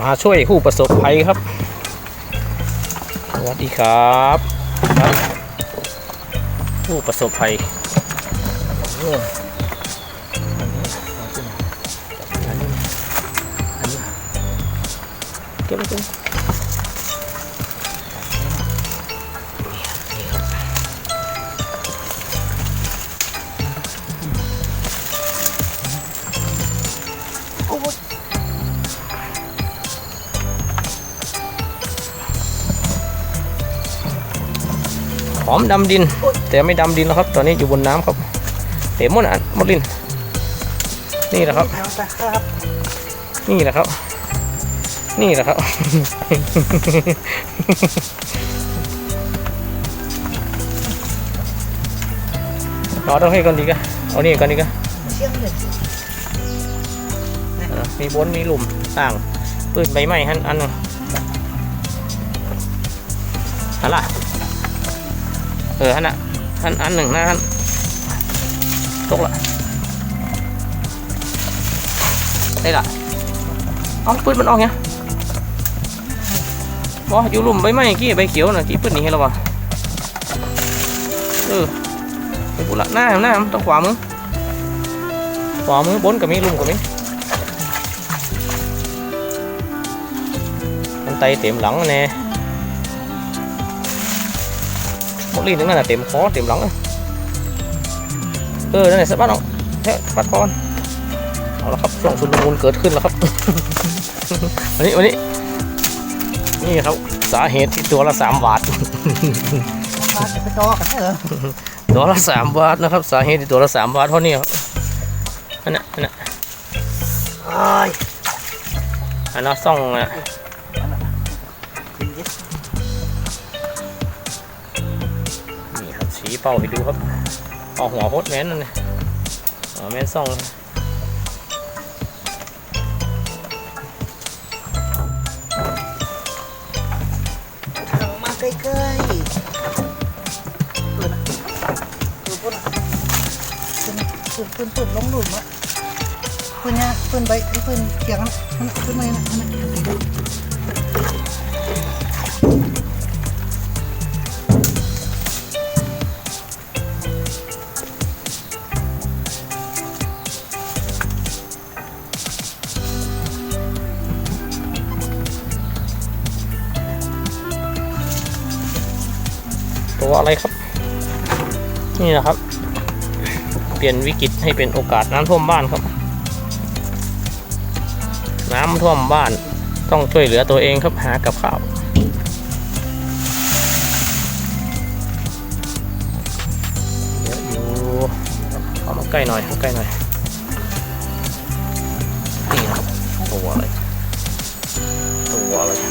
มาช่วยผู้ประสบภัยครับ สวัสดีครับครับผู้ประสบภัยอันนี้อันนี้เก็บไว้ อมดำดิน แต่ไม่ดำดินแล้วครับ ตอนนี้อยู่บนน้ำครับเต็มหมดอะหมดดินนี่แหละครับครับ นี่แหละครับ นี่แหละครับเอาต้องให้ก่อนดีกะเอานี่ก่อนดีกะเชี่ยงเลยอะมีบนมีหลุมต่างปืนใบไม้หันอันหนึ่งหันละ เออหันน่ะหันอันหนึ่งนะหันตกละได้ละเอาปืนมันออกไงบออยู่ลุ่มใบไม้กี้ใบเขียวน่ะกี้ปืนนี้ให้เราวะเออไปบุละหน้าหน้ามันต้องขวามือขวามือบนกับมีลุ่มกับมี con tay tiệm lẫn nè một ly nữa là tiệm khó tiệm lẫn ừ đây này sẽ bắt không thế bắt con เอาละครับช่วงชุลมุนเกิดขึ้นแล้วครับ วันนี้วันนี้ นี่ครับสาเหตุที่ตัวละสามบาทมาจะไปต่อกันเหรอตัวละสามบาทนะครับ สาเหตุที่ตัวละสามบาทเพราะนี่ครับอันน่ะอันน่ะโอ้ยอันน่ะซ่องน่ะ เป้าให้ดูครับเอาหัวโพดแมนนั่นนะหัวแมนซ่องทางมาใกล้ๆปืนะปืนปืนอะปืนปืนปืนปืนลงหลุมอะปืนเนี่ยปืนใบปืนเขียงนะมันปืนอะไรนะมัน ตัวอะไรครับ นี่นะครับ เปลี่ยนวิกฤตให้เป็นโอกาสน้ำท่วมบ้านครับ น้ำท่วมบ้านต้องช่วยเหลือตัวเองครับหากับข้าวเยอะอยู่เอามาใกล้หน่อยเอาใกล้หน่อยนี่นะครับตัวอะไรตัวอะไร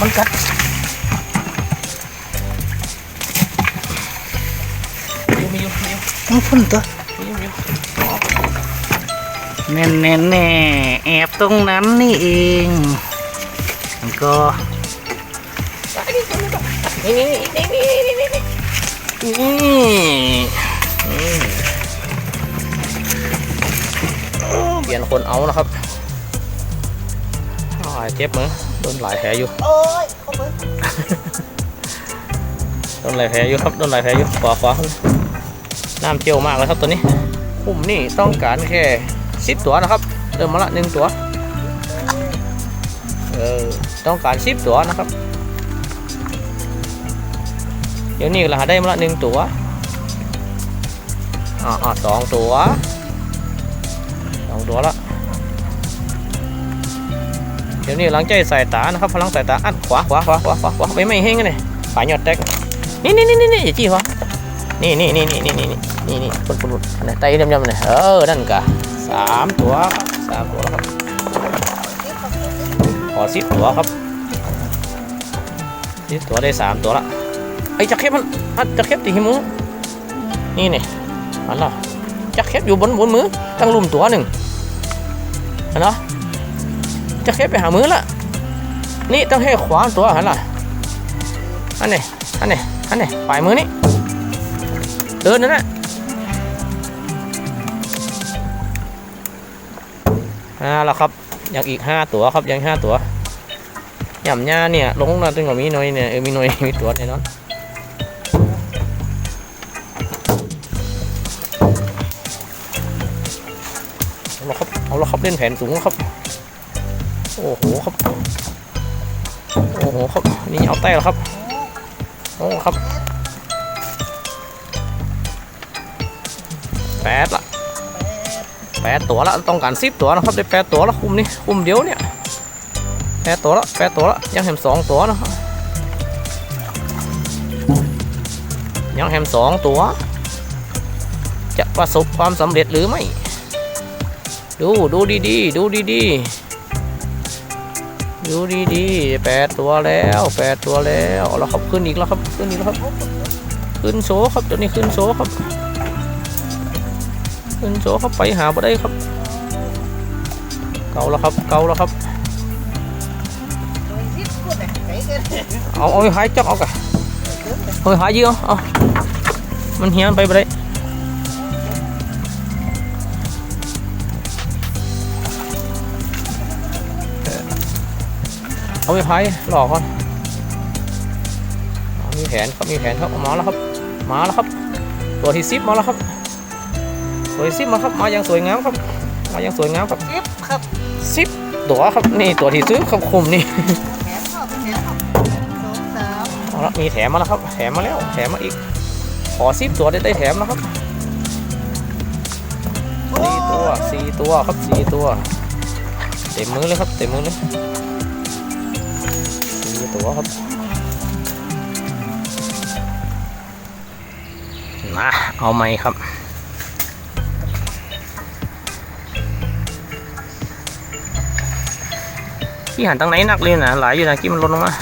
ม่ได้ครบมันกัดมีอยู่มีอยู่มันพ่นตัวมีอยู่มีอยู่แน่แน่แน่แอบตรงนั้นนี่เอง มันก็นี่นี่นี่นี่นี่นี่นี่เปลี่ยนคนเอานะครับอ้าวเจ็บมือ โดนหลายแผลอยู่ โอ้ยเข้าไปโดนหลายแผลอยู่ครับ โดนหลายแผลอยู่ขวาขวาน้ำเจียวมากเลยครับตัวนี้ผมนี่ต้องการแค่สิบตัวนะครับ เริ่มมาละหนึ่งตัว เออ ต้องการสิบตัวนะครับ เดี๋ยวนี้เราหาได้มาละหนึ่งตัวอ่าอ่าสองตัวสองตัวละ เดี๋ยวนี้หลังใจสายตานะครับพลังสายตาอัดขวาขวาขวาขวาขวาขวาไม่ไม่เฮงเลยฝ่ายยอดแตกนี่นี่นี่นี่นี่อย่าจี้หัวนี่นี่นี่นี่นี่นี่นี่นี่ปุ่นปุ่นปุ่นอันไหนไตยำยำเลยเออนั่นกะสามตัวสามตัวแล้วครับขอสิบตัวครับสิบตัวได้สามตัวละไอ้จักเข็บมันอัดจักเข็บตีหิมูนี่นี่อันละจักเข็บอยู่บนบนมือตั้งลุมตัวหนึ่งนเหรอ จะแค่ไปหามือละนี่ต้องให้ขวาตัวหันล่ะอันนี้อันนี้อันนี้ปลายมือนี่เดินนั่นนะอ่าแล้วครับยังอีกห้าตัวครับยังห้าตัวหย่ำหญ้าเนี่ยลงมาตึงกว่ามีหน่อยเนี่ยเออมีหน่อยมีตัวแน่นอนเอาละครับเอาละครับเล่นแผนสูงครับ อ้โหครับ โอ้โหครับ นี่เอาแต้แล้วครับ โอ้ครับแปดละแปดตัวละต้องการสิบตัวนะครับได้แปดตัวละคุมนี่คุมเดียวเนี่ยแปดตัวละแปดตัวละยังแฮมสองตัวนะครับยังแฮมสองตัว จะประสบความสำเร็จหรือไม่ ดูดูดีๆ ดูดีๆ ดูดีๆแปดตัวแล้วแปดตัวแล้วเอาแล้วครับขึ้นอีกแล้วครับขึ้นอีกแล้วครับ ขึ้นโชว์ครับตัวนี้ขึ้นโชว์ครับ ขึ้นโชว์ครับไปหาบ่ได้ครับ เก่าแล้วครับเก่าแล้วครับเอาเอาหายจับเอากะเอาหายยืมเอาเอามันเฮียนไปบ่ได้ เอาไปพายหลอกก่อนเอามีแผนครับมีแผนครับเอามาแล้วครับ มาแล้วครับ ตัวที่ซิปมาแล้วครับตัวที่ซิปมาครับ มาอย่างสวยงามครับ มาอย่างสวยงามครับสิบครับซิปตัวครับนี่ตัวที่ซื้อครับคุมนี่แถมครับแถมครับสองสามเอาละมีแถมมาแล้วครับ แถมมาแล้ว แถมมาอีก ขอซิปตัวได้ได้แถมแล้วครับสี่ตัวสี่ตัวครับสี่ตัว เต็มมือเลยครับ เต็มมือเลย ตัวครับมาเอาไหมครับที่หันตั้งไหนนักเลยนะหลายอยู่นะกี้มันลดลงมา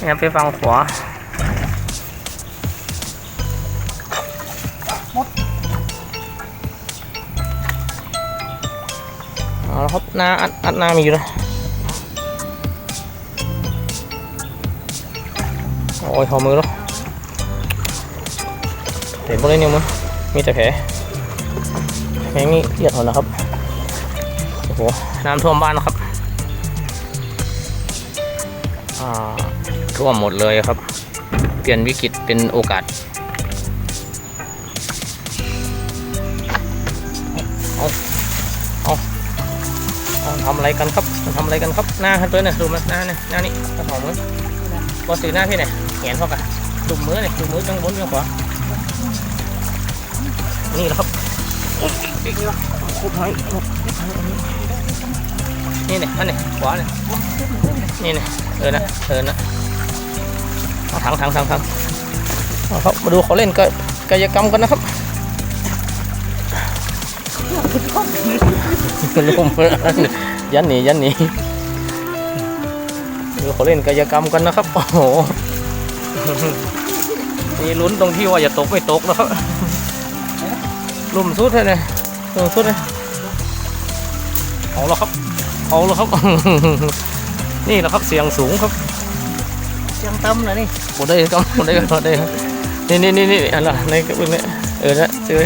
เนี่ยไปฝั่งขวา เอาละครับน้าอัดอัดน้ามีอยู่นะโอ้ยหอมือแล้วเห็นพวกนี้เนี่ยมั้งมีแต่แผลแผลนี่เอียดหมดนะครับโอ้โหน้ำท่วมบ้านนะครับท่วมหมดเลยครับ เปลี่ยนวิกฤตเป็นโอกาส ทำอะไรกันครับมันทำอะไรกันครับหน้าครับตัวเนี่ยดูมาหน้าเนี่ยหน้านี่กระถองมือว่าสีหน้าพี่เนี่ยเห็นพอกะดุมมือเนี่ยดุมมือข้างบนข้างขวานี่แหละครับอีกแล้วคุบให้นี่เนี่ยอันนี้ขวาเนี่ยนี่เนี่ยเออนะเออนะเอาถังถังถังถังเอาครับมาดูเขาเล่นกายกายกรรมกันนะครับลม ยันหนียันหนีดูเขาเล่นกายกรรมกันนะครับ โอ้โหนี่ลุ้นตรงที่ว่าจะตกไม่ตกนะครับลุ่มสุดเลยเนี่ยลุ่มสุดเลยเอาแล้วครับ เอาแล้วครับ นี่แหละครับเสียงสูงครับยังต่ำเลยนี่หมดได้ก็หมดได้ก็หมดได้ครับนี่นี่นี่นี่อันละในกระเบื้องเนี่ยเออนะซื้อ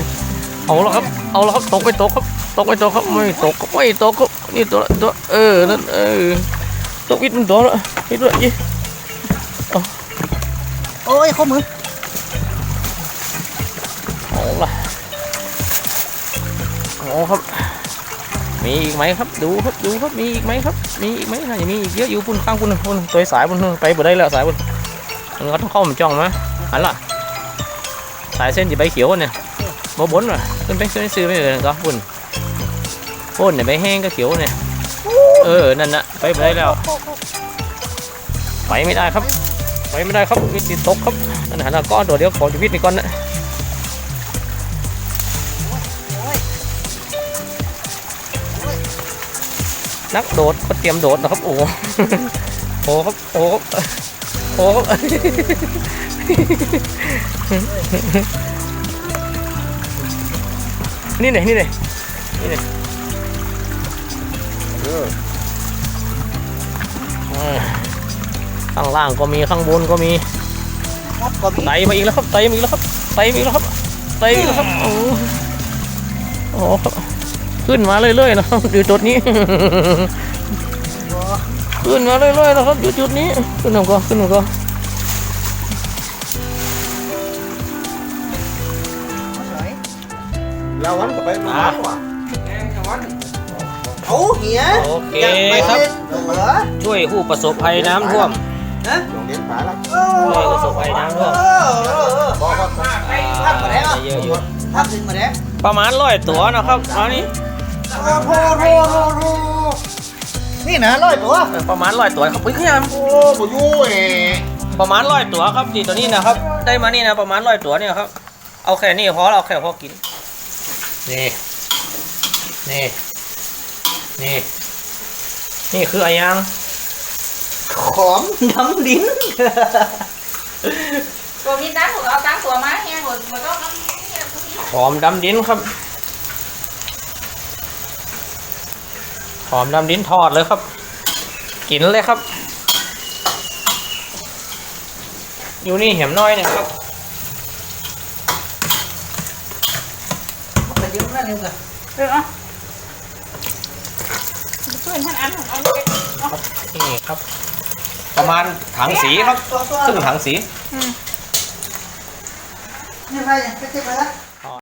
เอาแล้วครับ เอาแล้วครับตกไปตกครับ ตกไปตกครับไม่ตกก็ไม่ตกครับนี่ตัวตัวเออนั่นเออตกอีกหนึ่งตัวละอีกตัวยี่โอ้ยข้อมือเอาละเอาครับ มีอีกไหมครับดูครับดูครับมีอีกไหมครับ มีอีกไหมถ้าอย่างมีอีกเยอะอยู่ปุ่นข้างปุ่นปุ่นตัวสายปุ่นไปบ่ได้แล้วสายปุ่นมันก็ต้องเข้ามันจ้องมาหันละสายเส้นจีใบเขียวเนี่ยบ่บนว่ะขึ้นไปซื้อซื้อไปเลยก็ปุ่น พ่นเนี่ยไปแห้งก็เขียวเนี่ยเออนั่นนะไปไปได้แล้วไปไม่ได้ครับไปไม่ได้ครับมีติดตกครับนั่นนะนะก้อนตัวเดียวขอชีวิตนี่ก่อนนะโอ้ยโอ้ยนักโดดก็เตรียมโดดนะครับโอ้โหโอ้ครับโอ้ครับโอ้ครับนี่ไหนนี่ไหนนี่ไหน เออเออข้างล่างก็มีข้างบนก็มีครับก็มีไตมาอีกแล้วครับไตมาอีกแล้วครับไตมาอีกแล้วครับไตมาอีกแล้วครับโอ้โหโอ้โหครับขึ้นมาเรื่อยๆนะครับอยู่จุดนี้บ่ขึ้นมาเรื่อยๆนะครับอยู่จุดนี้ขึ้นหน่อยก็ขึ้นหน่อยก็มาสวยแล้ววันก็ไปมาวันว่ะเอาเหียโอเคอยากไปครับเล่นเหรอช่วยผู้ประสบภัยน้ำท่วมฮะโรงเรียนป๋าแล้วเออช่วยประสบภัยน้ำท่วมเออเออเออบอกว่าภาพมาแล้วเยอะอยู่ภาพขึ้นมาแล้วประมาณร้อยตัวนะครับเอานี่โอ้โหโหโหโหนี่นะร้อยตัวเออประมาณร้อยตัวครับเฮ้ยขยำโอ้บุยูเอ๋ประมาณร้อยตัวครับดีตัวนี้นะครับ ได้มานี่นะประมาณร้อยตัวเนี่ยครับ เอาแค่นี้พอแล้วเอาแค่พอกิน นี่ นี่ นี่ นี่คืออะไรยังขอมดำดินตัวมีตั้งถูกเอาตั้งตัวมาแห้งหมดหมดก็น้ำเนี่ยพวกนี้หอมดำดินครับ หอมดำดินทอดเลยครับ กินเลยครับ อยู่นี่เห็มน้อยเนี่ยครับมันก็เยอะนะเนี่ยกันเออ เอาช่วยท่านอันของเอาไปเอานี่ครับ ประมาณถังสีครับครึ่งถังสีนี่ไปยังไปเจ็บไปแล้ว